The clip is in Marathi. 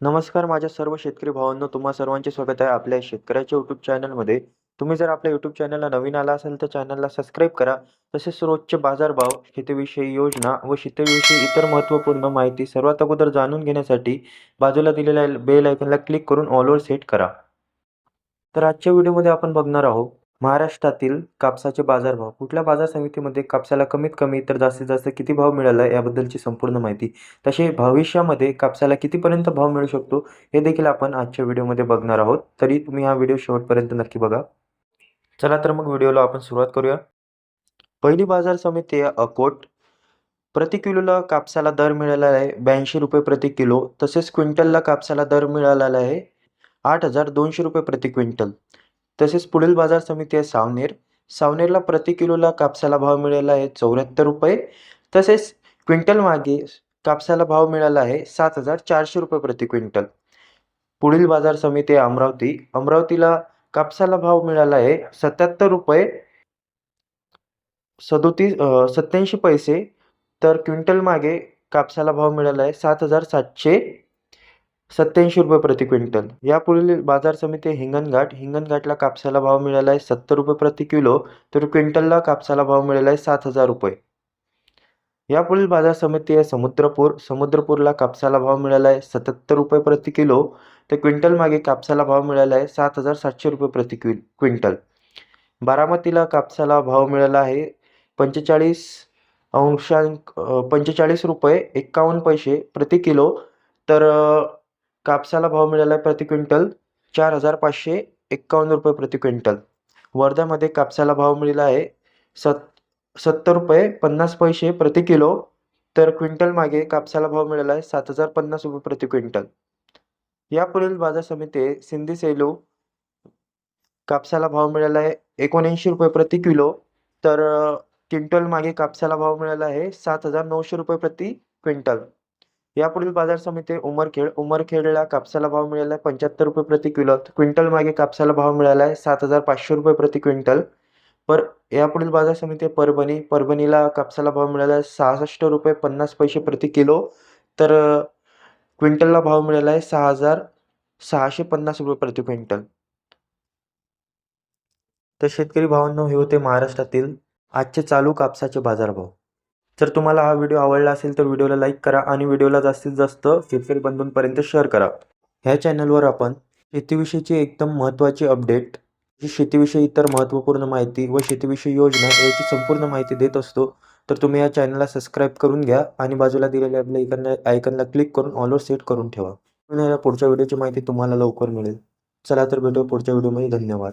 नमस्कार माझ्या सर्व शेतकरी भावांनो तुम्हा सर्वांचे स्वागत आहे आपल्या शेतकऱ्याच्या यूट्यूब चॅनलमध्ये तुम्ही जर आपल्या यूट्यूब चॅनलला नवीन आला असाल तर चॅनलला सबस्क्राईब करा. तसेच रोजचे बाजारभाव शेतीविषयी योजना व शेतीविषयी इतर महत्त्वपूर्ण माहिती सर्वात अगोदर जाणून घेण्यासाठी बाजूला दिलेल्या बेल आयकॉनला क्लिक करून ऑलवर सेट करा. तर आजच्या व्हिडिओमध्ये आपण बघणार आहोत महाराष्ट्रातील कापसाचे बाजारभाव कुठल्या बाजार समितीमध्ये कापसाला कमीत कमी तर जास्तीत जास्त किती भाव मिळाला याबद्दलची संपूर्ण माहिती. तसे भविष्यामध्ये कापसाला कितीपर्यंत भाव मिळू शकतो हे देखील आपण आजच्या व्हिडिओमध्ये बघणार आहोत. तरी तुम्ही हा व्हिडिओ शेवटपर्यंत नक्की बघा. चला तर मग व्हिडिओला आपण सुरुवात करूया. पहिली बाजार समिती आहे अकोट. प्रति किलोला कापसाला दर मिळालेला आहे ब्याऐंशी रुपये प्रति किलो. तसेच क्विंटलला कापसाला दर मिळालेला आहे आठ हजार दोनशे रुपये प्रति क्विंटल. तसेच पुढील बाजार समिती आहे सावनेर. सावनेरला प्रति किलोला कापसाला भाव मिळाला आहे चौऱ्याहत्तर रुपये. तसेच क्विंटल मागे कापसाला भाव मिळाला आहे सात हजार चारशे रुपये प्रति क्विंटल. पुढील बाजार समिती आहे अमरावती. अमरावतीला कापसाला भाव मिळाला आहे सत्याहत्तर रुपये. सदोतीस सत्याऐंशी पैसे. तर क्विंटल मागे कापसाला भाव मिळाला आहे सात हजार सातशे. सत्याऐंशी रुपये प्रति क्विंटल. यापुढील बाजार समिती हिंगणघाट हिंगणघाटला कापसाला भाव मिळाला आहे सत्तर रुपये प्रति किलो तर क्विंटलला कापसाला भाव मिळाला आहे सात हजार रुपये. यापुढील बाजार समिती आहे समुद्रपूर. समुद्रपूरला कापसाला भाव मिळाला आहे सत्याहत्तर रुपये प्रति किलो तर क्विंटल मागे कापसाला भाव मिळाला आहे सात हजार सातशे रुपये प्रति क्वि क्विंटल. बारामतीला कापसाला भाव मिळाला आहे पंचेचाळीस अंशांक पंचेचाळीस रुपये एक्कावन्न पैसे प्रति किलो तर कापसाला भाव मिळाला आहे प्रति क्विंटल चार हजार पाचशे एक्कावन्न रुपये प्रति क्विंटल. वर्ध्यामध्ये कापसाला भाव मिळाला आहे सत सत्तर रुपये पन्नास पैसे प्रति किलो तर क्विंटल मागे कापसाला भाव मिळाला आहे सात हजार पन्नास रुपये प्रति क्विंटल. यापुढील बाजार समिती सिंधी सेलू कापसाला भाव मिळाला आहे एकोणऐंशी रुपये प्रति किलो तर क्विंटल मागे कापसाला भाव मिळाला आहे सात हजार नऊशे रुपये प्रति क्विंटल. यापुढील बाजार समिती उमरखेड उमरखेडला कापसाला भाव मिळाला आहे पंच्याहत्तर रुपये प्रति किलो क्विंटल मागे कापसाला भाव मिळाला आहे सात हजार पाचशे रुपये प्रति क्विंटल. पर यापुढील बाजार समिती परभणी परभणीला कापसाला भाव मिळाला आहे सहासष्ट रुपये पन्नास पैसे प्रति किलो. तर क्विंटलला भाव मिळाला आहे सहा हजार सहाशे पन्नास रुपये प्रति क्विंटल. तर शेतकरी भावांनो हे होते महाराष्ट्रातील आजचे चालू कापसाचे बाजारभाव. जर तुम्हाला हा व्हिडिओ आवडला असेल तर व्हिडिओला लाईक करा आणि व्हिडिओला जास्तीत जास्त शेतकरी बंधूंपर्यंत शेअर करा. ह्या चॅनलवर आपण शेतीविषयीची एकदम महत्त्वाची अपडेट जी शेतीविषयी इतर महत्त्वपूर्ण माहिती व शेतीविषयी योजना याची संपूर्ण माहिती देत असतो तर तुम्ही या चॅनलला सबस्क्राईब करून घ्या आणि बाजूला दिलेल्या आपल्या आयकन आयकनला क्लिक करून ऑलवर सेट करून ठेवा. या पुढच्या व्हिडिओची माहिती तुम्हाला लवकर मिळेल. चला तर भेटू पुढच्या व्हिडिओमध्ये धन्यवाद.